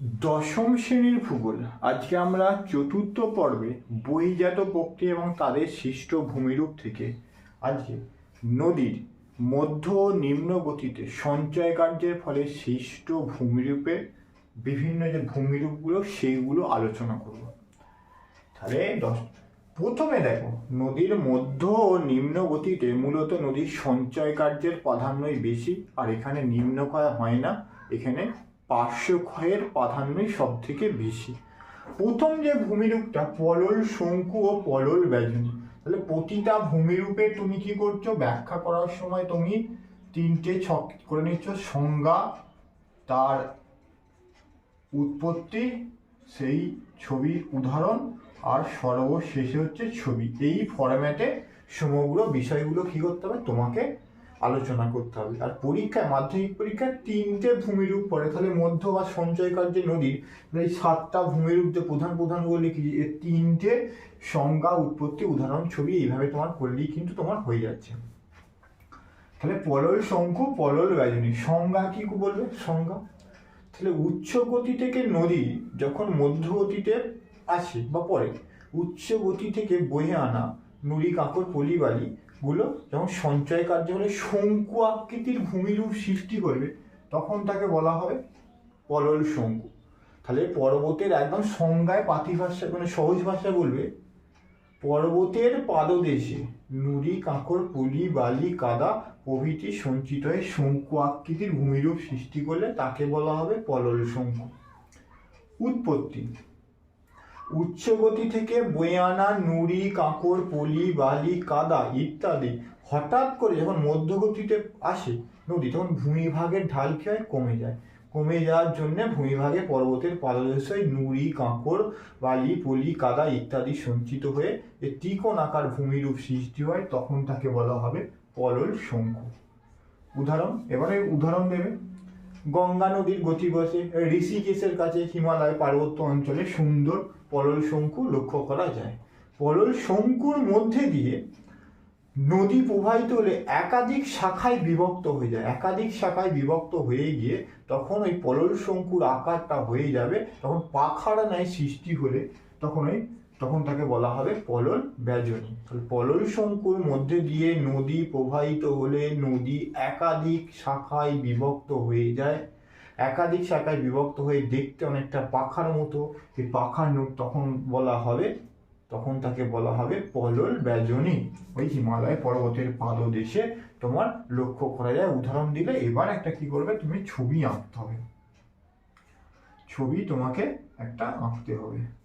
দশম শ্রেণির ভূগোল। আজকে আমরা চতুর্থ পর্বে বহিজাত প্রক্রিয়া এবং তাদের সৃষ্ট ভূমিরূপ থেকে আজকে নদীর মধ্য ও নিম্ন গতিতে সঞ্চয় কার্যের ফলে সৃষ্ট ভূমিরূপের বিভিন্ন যে ভূমিরূপগুলো, সেইগুলো আলোচনা করব। তাহলে দশ, প্রথমে দেখো, নদীর মধ্য ও নিম্ন গতিতে মূলত নদীর সঞ্চয় কার্যের প্রাধান্যই বেশি, আর এখানে নিম্নক্ষয় হয় না, এখানে পার্শ্বক্ষয়ের প্রাধান্যই সব থেকে বেশি। প্রথম যে ভূমিরূপটা, পলল, শঙ্কু ও পলল ব্যজনী তাহলে প্রতিটা ভূমিরূপে তুমি কি করছ? ব্যাখ্যা করার সময় তুমি তিনটে ছক করে নিচ্ছ। সংজ্ঞা, তার উৎপত্তি, সেই ছবির উদাহরণ, আর সর্বশেষে হচ্ছে ছবি। এই ফরম্যাটে সমগ্র বিষয়গুলো কি করতে হবে? তোমাকে আলোচনা করতে হবে। আর পরীক্ষায়, মাধ্যমিক পরীক্ষায় তিনটে ভূমিরূপ পড়ে তাহলে মধ্য বা সঞ্চয়কার যে নদীর এই সাতটা ভূমিরূপ যে প্রধান প্রধানগুলো লিখেছি এর তিনটে সংজ্ঞা, উৎপত্তি, উদাহরণ, ছবি এইভাবে তোমার করলেই কিন্তু তোমার হয়ে যাচ্ছে। তাহলে পলল শঙ্কু, পলল ব্যজনী সংজ্ঞা কি বলবে? সংজ্ঞা? তাহলে উচ্চ গতি থেকে নদী যখন মধ্যগতিতে আসে বা পড়ে, উচ্চ গতি থেকে বয়ে আনা নুড়ি কাঁকর, পলি, বালি গুলো যখন সঞ্চয় কার্য হলে শঙ্কু আকৃতির ভূমিরূপ সৃষ্টি করবে, তখন তাকে বলা হবে পলল শঙ্কু। তাহলে পর্বতের একদম সংজ্ঞায় পাতি ভাষা মানে সহজ ভাষায় বলবে, পর্বতের পাদদেশে নুড়ি, কাঁকর, পুলি, বালি, কাদা প্রভৃতি সঞ্চিত হয়ে শঙ্কু আকৃতির ভূমিরূপ সৃষ্টি করলে তাকে বলা হবে পলল শঙ্কু। উৎপত্তি। উচ্চ গতি থেকে বয়ে আনা নুড়ি, কাঁকর, পলি, বালি, কাদা ইত্যাদি। হঠাৎ করে যখন মধ্যগতিতে আসে নদী, তখন ভূমিভাগের ঢাল কি হয়? কমে যায়। কমে যাওয়ার জন্যে ভূমিভাগে পর্বতের পাদদেশে নুড়ি, কাঁকর, বালি, পলি, কাদা ইত্যাদি সঞ্চিত হয়ে যে ত্রিকোণ আকার ভূমিরূপ সৃষ্টি হয়। তখন তাকে বলা হবে পলল শঙ্কু। উদাহরণ? এবারে উদাহরণ দেবে। গঙ্গা নদীর গতিপথে ঋষিকেশের কাছে হিমালয় পার্বত্য অঞ্চলে সুন্দর পলল শঙ্কু লক্ষ্য করা যায়। পলল শঙ্কুর মধ্যে দিয়ে নদী প্রবাহিত হলে একাধিক শাখায় বিভক্ত হয়ে যায়। একাধিক শাখায় বিভক্ত হয়ে গিয়ে তখন ওই পলল শঙ্কুর আকারটা হয়ে যাবে, তখন পাখার ন্যায় সৃষ্টি হলে তখন ওই তখন তাকে বলা হবে পলল ব্যজনী। তাহলে পলল শঙ্কুর মধ্যে দিয়ে নদী প্রবাহিত হলে নদী একাধিক শাখায় বিভক্ত হয়ে যায়। একাধিক শাখায় বিভক্ত হয়ে দেখতে অনেকটা পাখার মতো। এই পাখার নোট তখন বলা হবে, তখন তাকে বলা হবে পলল ব্যজনী। ওই হিমালয় পর্বতের পাদদেশে তোমার লক্ষ্য করা যায়। উদাহরণ দিলে এবার একটা কি করবে? তুমি ছবি আঁকতে হবে। ছবি তোমাকে একটা আঁকতে হবে।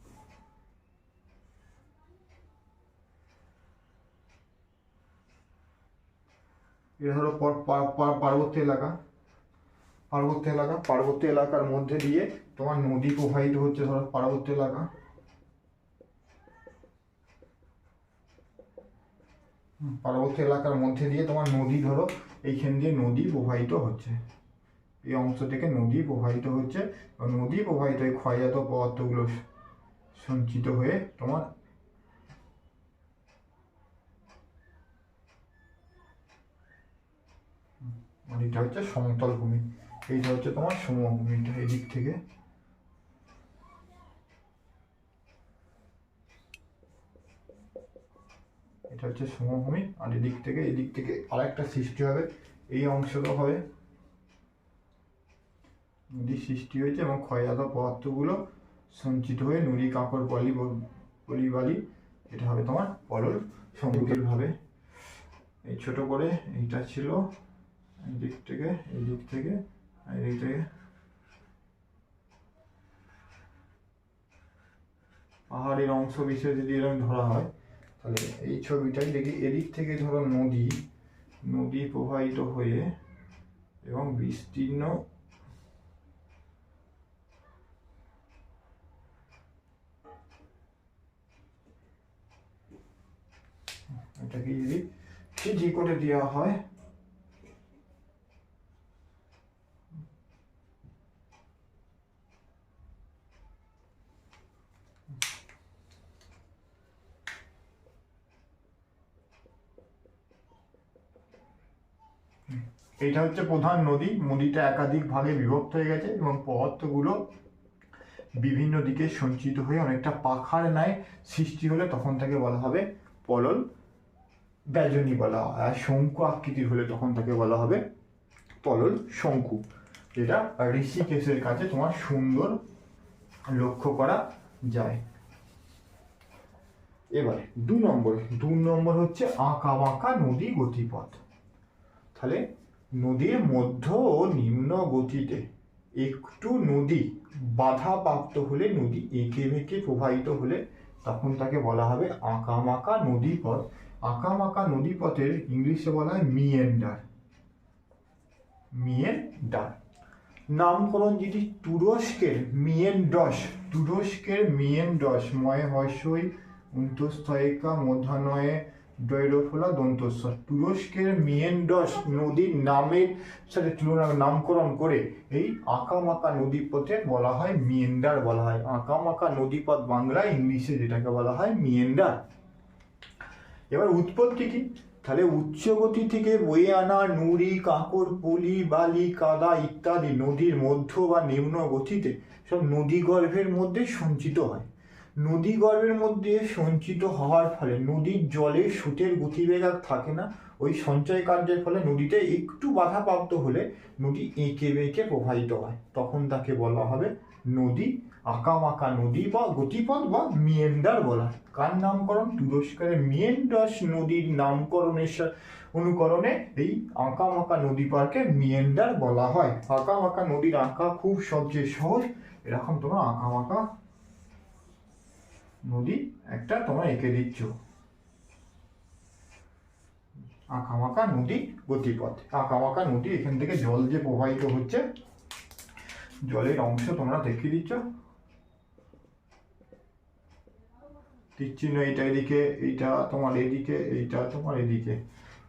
এটা পা- পার্বত্য এলাকা। পার্বত্য এলাকা, পার্বত্য এলাকার মধ্যে দিয়ে তোমার নদী প্রবাহিত হচ্ছে ধরো পার্বত্য এলাকা। পার্বত্য এলাকার মধ্যে দিয়ে তোমার নদী ধরো, এইখান দিয়ে নদী প্রবাহিত হচ্ছে। এই অংশ থেকে নদী প্রবাহিত হচ্ছে। নদী প্রবাহিত হয়ে ক্ষয়জাত পদার্থগুলো সঞ্চিত হয়ে তোমার আর এটা হচ্ছে সমতল ভূমি। এইটা হচ্ছে তোমার সমভূমিটা এদিক থেকে। এটা হচ্ছে সমভূমি, আর এদিক থেকে এদিক থেকে আরেকটা সৃষ্টি হবে। এই অংশটা হবে। নদীর সৃষ্টি হয়েছে এবং ক্ষয়জাত পদার্থগুলো সঞ্চিত হয়ে নুড়ি কাঁকড় পলি পলি বালি এটা হবে তোমার পলল ভাবে। এই ছোট করে এইটা ছিল। দিক থেকে, এই দিক থেকে, আর এই থেকে পাহাড়ের অংশ বিশেষ যদি এরকম ধরা হয়, তাহলে এই ছবিটাই দেখি, এদিক থেকে ধরো নদী নদী প্রবাহিত হয়ে এবং বিস্তীর্ণ এটাকে যদি কেজি করে দেওয়া হয় এইটা হচ্ছে প্রধান নদী। নদীটা একাধিক ভাগে বিভক্ত হয়ে গেছে এবং পদার্থগুলো বিভিন্ন দিকে সঞ্চিত হয়ে অনেকটা পাখার ন্যায় সৃষ্টি হলে তখন তাকে বলা হবে পলল ব্যজনী বলা হয়। আর শঙ্কু আকৃতির হলে তখন তাকে বলা হবে পলল শঙ্কু। যেটা ঋষিকেশের কাছে তোমার সুন্দর লক্ষ্য করা যায়। এবারে দু নম্বর। দু নম্বর হচ্ছে আঁকা বাঁকা নদী গতিপথ। তাহলে নদীর মধ্য ও নিম্ন গতিতে, একটু নদী বাধাপ্রাপ্ত হলে, নদী এঁকে বেঁকে প্রবাহিত হলে, তখন তাকে বলা হবে আঁকা বাঁকা নদীপথ। আঁকা বাঁকা নদীপথের ইংলিশে বলা হয় মিয়েন্ডার। মিয়েন্ডার। নামকরণ যদি তুরস্কের মিয়েন্ডস তুরস্কের মিয়েন্ডস, ময় হর্ষই অন্তস্থয়িকা মধ্যানয়ে ডৈরফলা দন্তস্ব তুরস্কের মিয়েন্ডস নদীর নামের সাথে তুলনা নামকরণ করে এই আঁকামাকা নদীপথে বলা হয় মিয়েন্ডার বলা হয়। আঁকামাকা নদীপথ বাংলায় ইংলিশে যেটাকে বলা হয় মিয়েন্ডার। এবার উৎপত্তি কি? তাহলে উচ্চ গতি থেকে বয়ে আনা নুড়ি কাঁকড় পলি, বালি, কাদা ইত্যাদি নদীর মধ্য বা নিম্ন গতিতে সব নদী গর্ভের মধ্যে সঞ্চিত হয়। নদী গর্ভের মধ্যে সঞ্চিত হওয়ার ফলে নদীর জলে সুতের গতিবেগ আর থাকে না। ওই সঞ্চয় কার্যের ফলে নদীতে একটু বাধাপ্রাপ্ত হলে নদী এঁকে বেঁকে প্রবাহিত হয়। তখন তাকে বলা হবে নদী আঁকামাকা নদী বা গতিপথ বা মিয়েন্ডার বলা হয়। কার নামকরণ? তুরস্কের মিয়েন্ডাস নদীর নামকরণের অনুকরণে এই আঁকামাকা নদী পার্কে মিয়েন্ডার বলা হয়। আঁকামাকা নদীর আঁকা খুব সবচেয়ে সহজ। এরকম তোমরা আঁকামাকা নদী একটা তোমরা এঁকে দিচ্ছ। আঁকামাকা নদী গতিপথ। আঁকামাকা নদী এখান থেকে জল যে প্রবাহিত হচ্ছে, জলের অংশ তোমরা দেখিয়ে দিচ্ছ। তীরচিহ্ন এইটা এদিকে, এইটা তোমার এদিকে, এইটা তোমার এদিকে।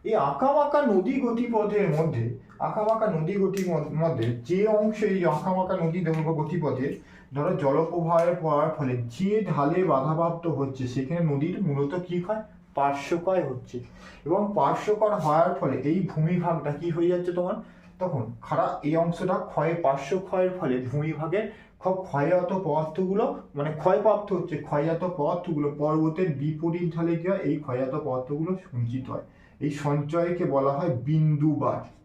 এই আঁকাবাঁকা নদী গতিপথের মধ্যে আঁকাবাঁকা নদী মদ- মধ্যে যে অংশে এই আঁকাবাঁকা নদী গতিপথের ধরো জলপ্রবাহের পড়ার ফলে যে ঢালে বাধাপ্রাপ্ত হচ্ছে, সেখানে নদীর মূলত কি হয় পার্শ্বকয় হচ্ছে। এবং পার্শ্বকর হওয়ার ফলে এই ভূমিভাগটা কি হয়ে যাচ্ছে তোমার? তখন খারাপ এই অংশটা ক্ষয় পার্শ্বক্ষয়ের ফলে ভূমিভাগের খুব ক্ষয়জাত পদার্থগুলো মানে ক্ষয়প্রাপ্ত হচ্ছে। ক্ষয়জাত পদার্থগুলো পর্বতের বিপরীত ঢালে কি হয়? এই ক্ষয়জাত পদার্থগুলো সঞ্চিত হয়। এই সঞ্চয়কে বলা হয় বিন্দুবার।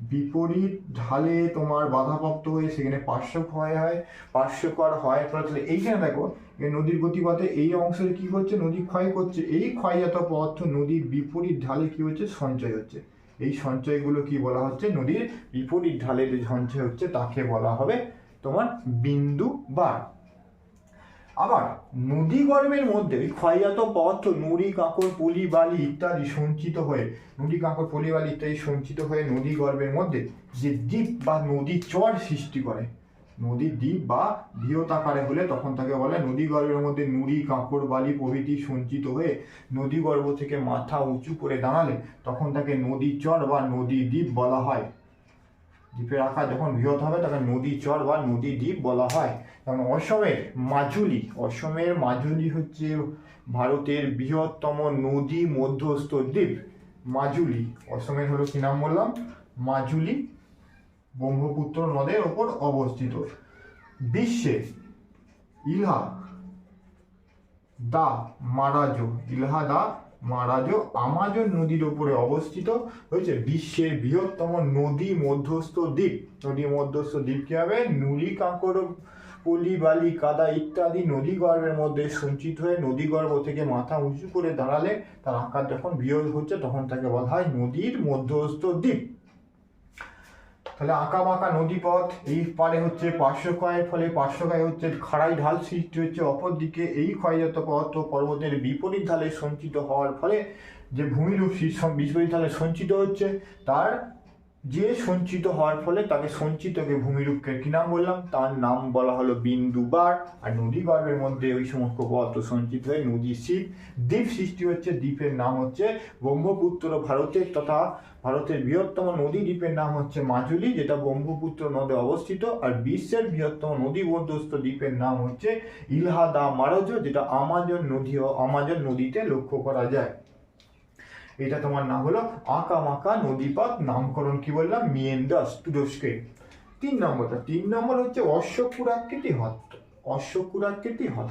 বিপরীত ঢালে তোমার বাধাপ্রাপ্ত হয়ে সেখানে পার্শ্বক্ষয় হয় পার্শ্বকর হয় তাহলে এইখানে দেখো নদীর গতিপথে এই অংশের কি হচ্ছে? নদী ক্ষয় করছে। এই ক্ষয়জাত পদার্থ নদীর বিপরীত ঢালে কি হচ্ছে? সঞ্চয় হচ্ছে। এই সঞ্চয়গুলো কি বলা হচ্ছে? নদীর বিপরীত ঢালে যে সঞ্চয় হচ্ছে, তাকে বলা হবে তোমার বিন্দু বার। আবার নদী গর্ভের মধ্যে ক্ষয়জাত পথ, নুড়ি কাঁকড় পলি, বালি ইত্যাদি সঞ্চিত হয়ে, নুড়ি কাঁকড় পলি, বালি ইত্যাদি সঞ্চিত হয়ে নদী গর্ভের মধ্যে যে দ্বীপ বা নদী চর সৃষ্টি করে, নদী দ্বীপ বা বৃহৎ আকারে হলে তখন তাকে বলে নদী গর্ভের মধ্যে নুড়ি কাঁকড় বালি প্রভৃতি সঞ্চিত হয়ে নদী গর্ভ থেকে মাথা উঁচু করে দাঁড়ালে তখন তাকে নদী চর বা নদী দ্বীপ বলা হয়। দ্বীপের আকার যখন বৃহৎ হবে, তাকে নদী চর বা নদী দ্বীপ বলা হয়। যেমন অসমের মাজুলি অসমের মাজুলি হচ্ছে ভারতের বৃহত্তম নদী মধ্যস্থ দ্বীপ। মাজুলি, অসমের হলো কি নাম বললাম? মাজুলি, ব্রহ্মপুত্র নদের ওপর অবস্থিত। বিশ্বে Ilha da Marajo Ilha da Marajo Amazon নদীর ওপরে অবস্থিত। হয়েছে বিশ্বের বৃহত্তম নদী মধ্যস্থ দ্বীপ। নদী মধ্যস্থ দ্বীপ কি হবে? নুলি কাঁকড় পলি বালি, কাদা ইত্যাদি নদী গর্ভের মধ্যে সঞ্চিত হয়ে নদী গর্ভ থেকে মাথা উঁচু করে দাঁড়ালে তার আকার যখন বৃহৎ হচ্ছে, তখন তাকে বলা হয় নদীর মধ্যস্থ দ্বীপ। তাহলে আঁকা বাঁকা নদীপথ, এই পারে হচ্ছে পার্শ্বক্ষয়ের ফলে পার্শ্বক্ষয় হচ্ছে খাড়াই ঢাল সৃষ্টি হচ্ছে। অপরদিকে এই ক্ষয়জাত পদার্থ পর্বতের বিপরীত ঢালে সঞ্চিত হওয়ার ফলে যে ভূমিরূপ বিপরীত ঢালে সঞ্চিত হচ্ছে, তার যে সঞ্চিত হওয়ার ফলে তাকে সঞ্চিতকে ভূমিরূপকে কি নাম বললাম? তার নাম বলা হলো বিন্দুবার আর নদী গর্ভের মধ্যে ওই সমস্ত পদার্থ সঞ্চিত হয়ে নদী শিব দ্বীপ সৃষ্টি হচ্ছে। দ্বীপের নাম হচ্ছে ব্রহ্মপুত্র ভারতের তথা ভারতের বৃহত্তম নদী। দ্বীপের নাম হচ্ছে মাজুলি, যেটা ব্রহ্মপুত্র নদে অবস্থিত। আর বিশ্বের বৃহত্তম নদী মধ্যস্থ দ্বীপের নাম হচ্ছে ইলহাদা মারাজ যেটা আমাজন নদী আমাজন নদীতে লক্ষ্য করা যায়। এটা তোমার নাম হলো আঁকা মাকা নদীপাত নামকরণ, কি বললাম? মিয়েন্দাস তুরস্কে। তিন নম্বরটা তিন নম্বর হচ্ছে অশ্বপুরাকৃতি হ্রদ। অশ্বক্ষুরাকৃতি হ্রদ।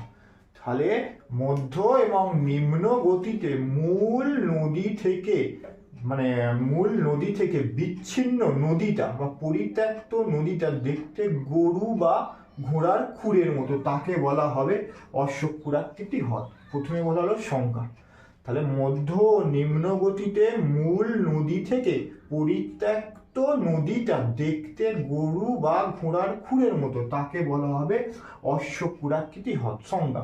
তাহলে মধ্য এবং নিম্ন গতিতে মূল নদী থেকে মানে মূল নদী থেকে বিচ্ছিন্ন নদীটা বা পরিত্যক্ত নদীটা দেখতে গরু বা ঘোড়ার খুরের মতো, তাকে বলা হবে অশ্বক্ষুরাকৃতি হ্রদ। প্রথমে বলা হলো সংজ্ঞা। তাহলে মধ্য নিম্ন গতিতে মূল নদী থেকে পরিত্যক্ত নদীটা দেখতে গরু বা ঘোড়ার খুরের মতো। তাকে বলা হবে অশ্বক্ষুরাকৃতি হ্রদ সংজ্ঞা।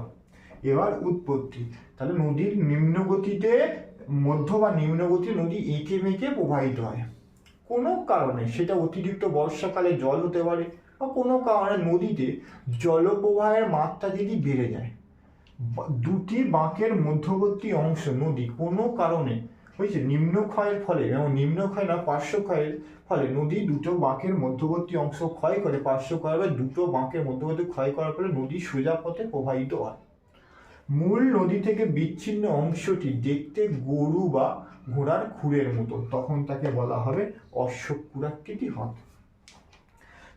এবার উৎপত্তি। তাহলে নদীর নিম্ন গতিতে মধ্য বা নিম্ন গতির নদী এঁকে মেঁকে প্রবাহিত হয়। কোনো কারণে সেটা অতিরিক্ত বর্ষাকালে জল হতে পারে বা কোনো কারণে নদীতে জলপ্রবাহের মাত্রা যদি বেড়ে যায় দুটি বাঁকের মধ্যবর্তী অংশ নদী কোনো কারণে হয়েছে নিম্নক্ষয়ের ফলে এবং নিম্নক্ষয় না পার্শ্বক্ষয়ের ফলে নদী দুটো বাঁকের মধ্যবর্তী অংশ ক্ষয় করে পার্শ্বক্ষয় বা দুটো বাঁকের মধ্যবর্তী ক্ষয় করার ফলে নদী সোজা পথে প্রবাহিত হয়। মূল নদী থেকে বিচ্ছিন্ন অংশটি দেখতে গরু বা ঘোড়ার খুরের মতো, তখন তাকে বলা হবে অশ্বক্ষুরাকৃতি হ্রদ।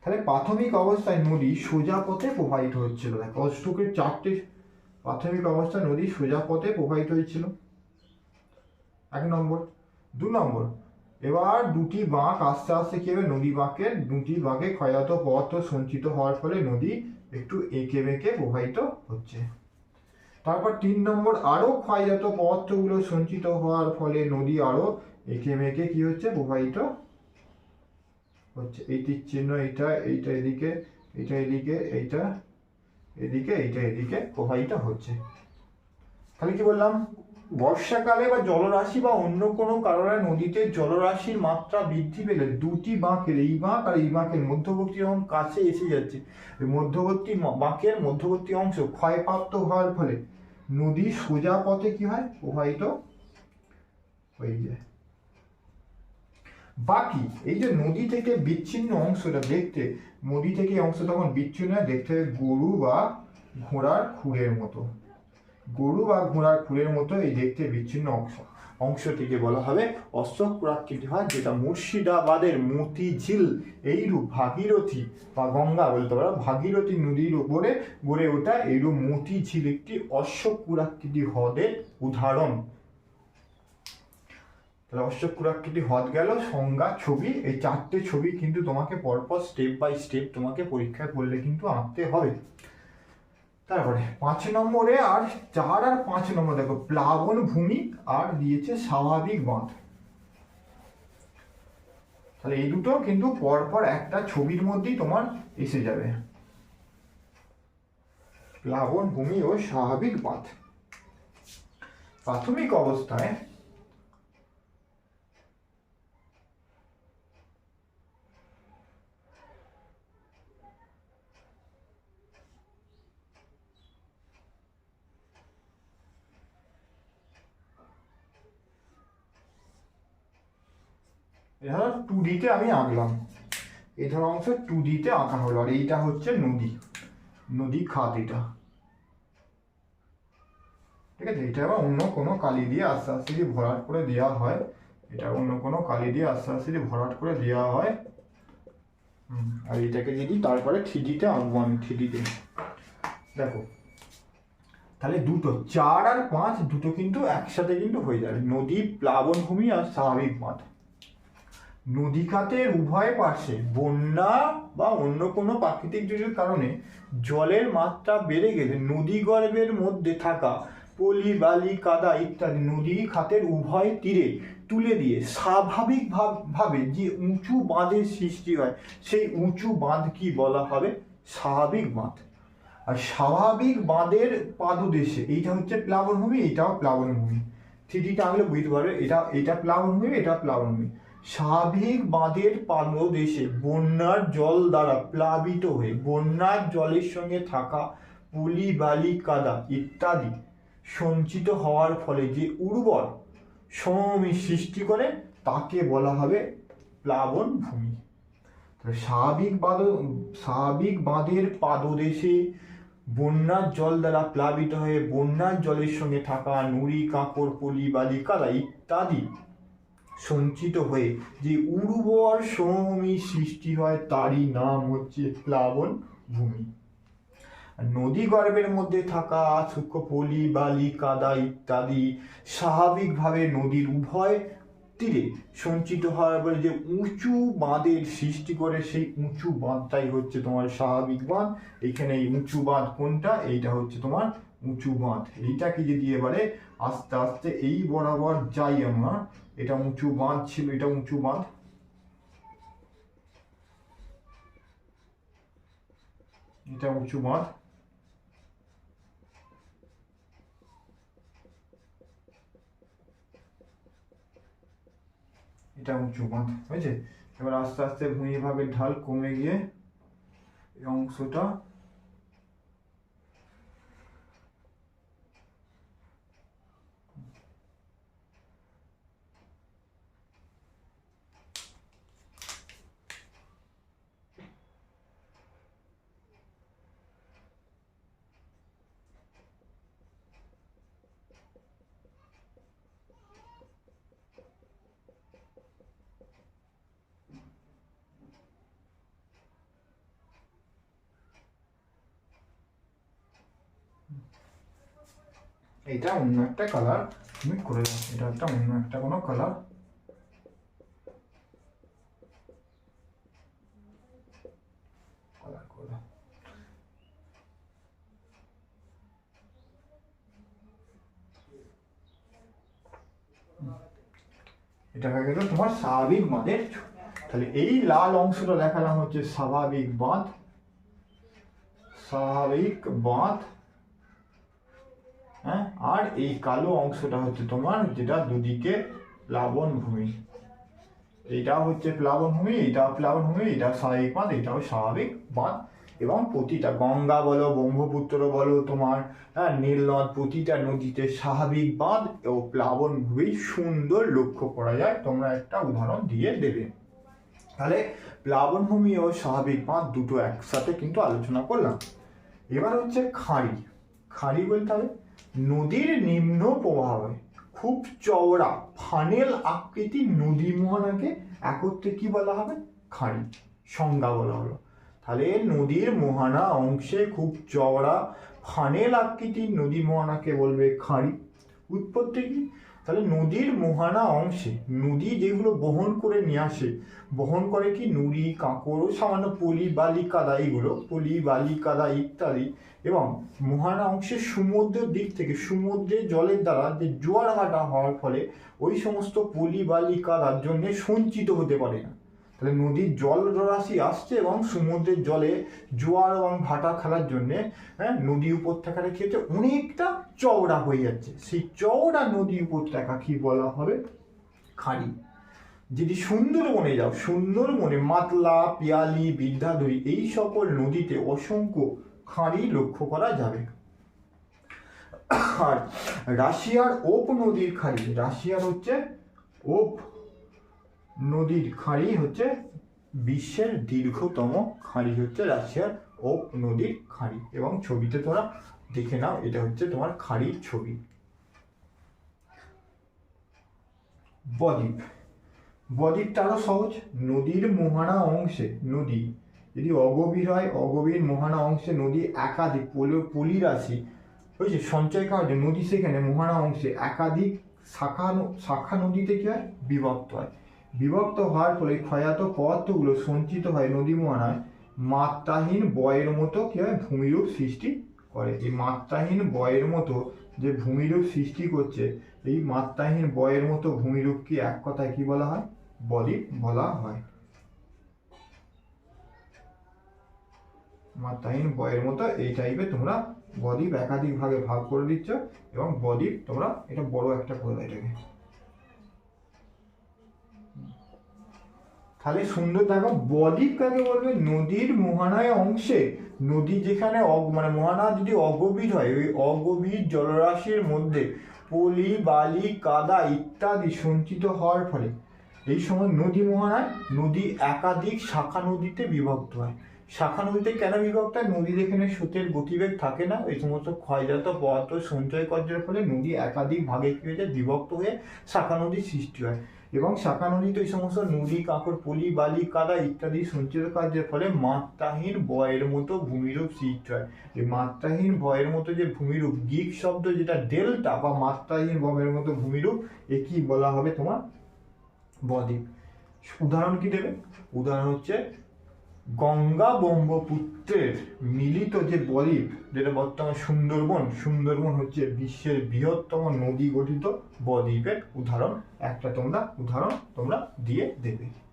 তাহলে প্রাথমিক অবস্থায় নদী সোজা পথে প্রবাহিত হচ্ছিল। দেখো অষ্টকের চারটে প্রাথমিক অবস্থায় নদী সোজা পথে প্রবাহিত হয়েছিল। এক নম্বর। দু নম্বর। এবার দুটি বাঁক আস্তে আস্তে কি হবে? নদী বাঁকের দুটি বাঁকে ক্ষয়জাত পদার্থ সঞ্চিত হওয়ার ফলে নদী একটু এঁকে বেঁকে প্রবাহিত হচ্ছে। তারপর তিন নম্বর। আরও ক্ষয়জাত পদার্থগুলো সঞ্চিত হওয়ার ফলে নদী আরও এঁকে মেঁকে কি হচ্ছে? প্রবাহিত হচ্ছে। এই তীর চিহ্ন এইটা এইটা এদিকে এইটা এদিকে, এইটা এদিকে, এইটা এদিকে প্রবাহিত হচ্ছে? তাহলে কি বললাম? বর্ষাকালে বা জলরাশি বা অন্য কোনো কারণে নদীতে জলরাশির মাত্রা বৃদ্ধি পেলে দুটি বাঁকের এই বাঁক আর এই বাঁকের মধ্যবর্তী যখন কাছে এসে যাচ্ছে। মধ্যবর্তী বাঁকের মধ্যবর্তী অংশ ক্ষয়প্রাপ্ত হওয়ার ফলে নদী সোজা পথে কি হয়? প্রবাহিত হয়ে যায়। বাকি, এই যে নদী থেকে বিচ্ছিন্ন অংশটা দেখতে, নদী থেকে অংশ তখন বিচ্ছিন্ন দেখতে গরু বা ঘোড়ার খুরের মতো। গরু বা ঘোড়ার খুরের মতো এই দেখতে বিচ্ছিন্ন অংশ। অংশটিকে বলা হবে অশ্বপ্রাকৃতি হয়, যেটা মুর্শিদাবাদের মতিঝিল এইরূপ ভাগীরথী বা গঙ্গা বলতে পারো। ভাগীরথী নদীর উপরে গড়ে ওঠা এইরূপ মতিঝিল একটি অশ্বপুরাকৃতি হ্রদের উদাহরণ। তাহলে অশ্বক্ষুরাকৃতি হদ গেল, সংজ্ঞা, ছবি, এই চারটে ছবি কিন্তু তোমাকে পরপর স্টেপ বাই স্টেপ তোমাকে পরীক্ষায় করলে কিন্তু আঁকতে হবে। তারপরে পাঁচ নম্বরে আর চার আর পাঁচ নম্বর দেখো, প্লাবন ভূমি আর দিয়েছে স্বাভাবিক বাঁধ। তাহলে এই দুটো কিন্তু পরপর একটা ছবির মধ্যেই তোমার এসে যাবে। প্লাবন ভূমি ও স্বাভাবিক বাঁধ। প্রাথমিক অবস্থায় ধরো টু ডিতে আমি আঁকলাম। এই অংশ টু ডিতে আঁকা হলো, আর এইটা হচ্ছে নদী। নদী খাত এটা। ঠিক আছে, এটা আবার অন্য কোনো কালি দিয়ে আস্তে আস্তে যদি ভরাট করে দেওয়া হয়, এটা অন্য কোনো কালি দিয়ে আস্তে আস্তে যদি ভরাট করে দেওয়া হয় আর এটাকে যদি তারপরে থ্রিডিতে আঁকবো আমি থ্রিডিতে দেখো, তাহলে দুটো, চার আর পাঁচ দুটো কিন্তু একসাথে কিন্তু হয়ে যাবে। নদী, প্লাবনভূমি আর স্বাভাবিক বাঁধ নদী খাতের উভয় পাশে বন্যা বা অন্য কোনো প্রাকৃতিক দুর্যোগের কারণে জলের মাত্রা বেড়ে গেলে নদী গর্ভের মধ্যে থাকা পলি, বালি, কাদা ইত্যাদি নদী খাতের উভয় তীরে তুলে দিয়ে স্বাভাবিক ভাব- ভাবে যে উঁচু বাঁধের সৃষ্টি হয়, সেই উঁচু বাঁধ কি বলা হবে? স্বাভাবিক বাঁধ। আর স্বাভাবিক বাঁধের পাদদেশে, এইটা হচ্ছে প্লাবনভূমি, এটাও প্লাবনভূমি। থ্রিডিটা আনলে বুঝতে পারবে, এটা এটা প্লাবনভূমি এটা প্লাবনভূমি। স্বাভাবিক বাঁধের পাদদেশে বন্যার জল দ্বারা প্লাবিত হয়ে বন্যার জলের সঙ্গে থাকা পলি বালি কাদা ইত্যাদি সঞ্চিত হওয়ার ফলে যে উর্বর সমভূমি সৃষ্টি করে, তাকে বলা হবে প্লাবন ভূমি। স্বাভাবিক বাঁধ, স্বাভাবিক বাঁধের পাদদেশে বন্যার জল দ্বারা প্লাবিত হয়ে বন্যার জলের সঙ্গে থাকা নুড়ি কাঁকড় পলি বালি কাদা ইত্যাদি সঞ্চিত হয়ে যে উর্বর সমভূমি সৃষ্টি হয়, তারই নাম হচ্ছে প্লাবন ভূমি। নদী গর্ভের মধ্যে থাকা সূক্ষ্ম পলি বালি, কাদা ইত্যাদি স্বাভাবিকভাবে নদীর উভয় তীরে সঞ্চিত হওয়ার পরে যে উঁচু বাঁধের সৃষ্টি করে, সেই উঁচু বাঁধটাই হচ্ছে তোমার স্বাভাবিক বাঁধ। এখানে এই উঁচু বাঁধ কোনটা? এইটা হচ্ছে তোমার উঁচু বাঁধ। এইটাকে যদি এবারে আস্তে আস্তে এই বরাবর যাই আমরা, এটা উঁচু বাঁধ ছিল, এটা উঁচু বাঁধ। এটা উঁচু বাঁধ। এটা উঁচু বাঁধ, হয়েছে? এবার আস্তে আস্তে ভূমিভাগের ঢাল কমে গিয়ে এই অংশটা এটা অন্য একটা কালার তুমি করে দাও, এটা একটা অন্য একটা কোনো কালার এটা হয়ে তোমার স্বাভাবিক বাঁধের তাহলে এই লাল অংশটা দেখালাম হচ্ছে স্বাভাবিক বাঁধ। স্বাভাবিক বাঁধ। হ্যাঁ? আর এই কালো অংশটা হচ্ছে তোমার যেটা দুদিকে প্লাবন ভূমি। এইটা হচ্ছে প্লাবন ভূমি এটাও প্লাবন ভূমি এটা স্বাভাবিক বাঁধ এটাও স্বাভাবিক বাঁধ। এবং প্রতিটা গঙ্গা বলো, ব্রহ্মপুত্র বলো, তোমার হ্যাঁ নীলনদ প্রতিটা নদীতে স্বাভাবিক বাঁধ ও প্লাবন ভূমি সুন্দর লক্ষ্য করা যায়। তোমরা একটা উদাহরণ দিয়ে দেবে। তাহলে প্লাবনভূমি ও স্বাভাবিক বাঁধ দুটো একসাথে কিন্তু আলোচনা করলাম। এবার হচ্ছে খাঁড়ি। খাঁড়ি বলতে হবে, নদীর নিম্ন প্রবাহে খুব চওড়া ফানেল আকৃতি নদী মোহনাকে একত্রে কি বলা হবে? খাঁড়ি সংজ্ঞা বলা হলো। তাহলে নদীর মোহানা অংশে খুব চওড়া ফানেল আকৃতির নদী মোহানাকে বলবে খাঁড়ি। উৎপত্তি কি? তাহলে নদীর মোহানা অংশে, নদী যেগুলো বহন করে নিয়ে আসে, বহন করে কি? নুড়ি, কাঁকড়, সামান্য পলি, বালি, কাদা এগুলো পলি, বালি, কাদা ইত্যাদি এবং মোহানা অংশে সমুদ্রের দিক থেকে সমুদ্রের জলের দ্বারা যে জোয়ার ভাটা হওয়ার ফলে ওই সমস্ত পলি, বালি, কাদার জন্য সঞ্চিত হতে পারে না। তাহলে নদীর জল রাশি আসছে এবং সমুদ্রের জলে জোয়ার এবং ভাটা খেলার জন্য হ্যাঁ নদী উপত্যকাটা কি হচ্ছে অনেকটা চওড়া হয়ে যাচ্ছে। সেই চওড়া নদী উপত্যকা কি বলা হবে? খাড়ি। যদি সুন্দরবনে যাও, সুন্দরবনে মাতলা, পিয়ালি, বিদ্যাধরী এই সকল নদীতে অসংখ্য খাঁড়ি লক্ষ্য করা যাবে। আর রাশিয়ার ওপ নদীর খাঁড়ি, রাশিয়ার হচ্ছে ওপ নদীর খাঁড়ি হচ্ছে বিশ্বের দীর্ঘতম খাঁড়ি হচ্ছে রাশিয়ার ওপ নদীর খাঁড়ি। এবং ছবিতে তোমরা দেখে নাও, এটা হচ্ছে তোমার খাঁড়ির ছবি। বদ্বীপ। বদ্বীপটা আরও সহজ, নদীর মোহানা অংশে নদী। যদি অগভীর হয়, অগভীর মোহানা অংশে নদী একাধিক পলি রাশি হয়েছে সঞ্চয় কার্যে, নদী সেখানে মোহানা অংশে একাধিক শাখা শাখা নদীতে কি হয়? বিভক্ত হয়। বিভক্ত হওয়ার ফলে ক্ষয়াত পদার্থগুলো সঞ্চিত হয় নদী মোহনায় মাত্রাহীন বয়ের মতো কি হয় ভূমিরূপ সৃষ্টি করে? এই মাত্রাহীন বয়ের মতো যে ভূমিরূপ সৃষ্টি করছে, এই মাত্রাহীন বয়ের মতো ভূমিরূপ কি এক কথায় কি বলা হয়? বদ্বীপ বলা হয়। মাত্রাহীন বয়ের মতো এই টাইপে তোমরা বদ্বীপ একাধিক ভাগে ভাগ করে দিচ্ছ এবং বদ্বীপ তোমরা, এটা বড় একটা করে দাও এটাকে। তাহলে সুন্দর দেখো, বদ্বীপ কাকে বলবে? নদীর মোহানায় অংশে। নদী যেখানে অগ- মানে মোহানা যদি অগভীর হয়, ওই অগভীর জলরাশির মধ্যে পলি, বালি, কাদা ইত্যাদি সঞ্চিত হওয়ার ফলে এই সময় নদী মোহানায়, নদী একাধিক শাখা নদীতে বিভক্ত হয়। শাখা নদীতে কেন বিভক্ত হয়? নদীর এখানে স্রোতের গতিবেগ থাকে না, এই সমস্ত ক্ষয়জাত পদার্থ সঞ্চয় কার্যের ফলে নদী একাধিক ভাগে কি হয়ে যায়? বিভক্ত হয়ে শাখা নদীর সৃষ্টি হয়। এবং শাখা নদীতে এই সমস্ত নদী কাঁকড় পলি, বালি, কাদা ইত্যাদি সঞ্চিত কার্যের ফলে মাত্রাহীন বয়ের মতো ভূমিরূপ সৃষ্টি হয়। এই মাত্রাহীন বয়ের মতো যে ভূমিরূপ, গিক শব্দ যেটা ডেল্টা বা মাত্রাহীন বয়ের মতো ভূমিরূপ এ কি বলা হবে তোমার বদ্বীপ। উদাহরণ কি দেবে? উদাহরণ হচ্ছে গঙ্গা ব্রহ্মপুত্রের মিলিত যে বদ্বীপ, যেটা বর্তমান সুন্দরবন সুন্দরবন হচ্ছে বিশ্বের বৃহত্তম নদী গঠিত বদ্বীপের উদাহরণ। একটা তোমরা উদাহরণ তোমরা দিয়ে দেবে।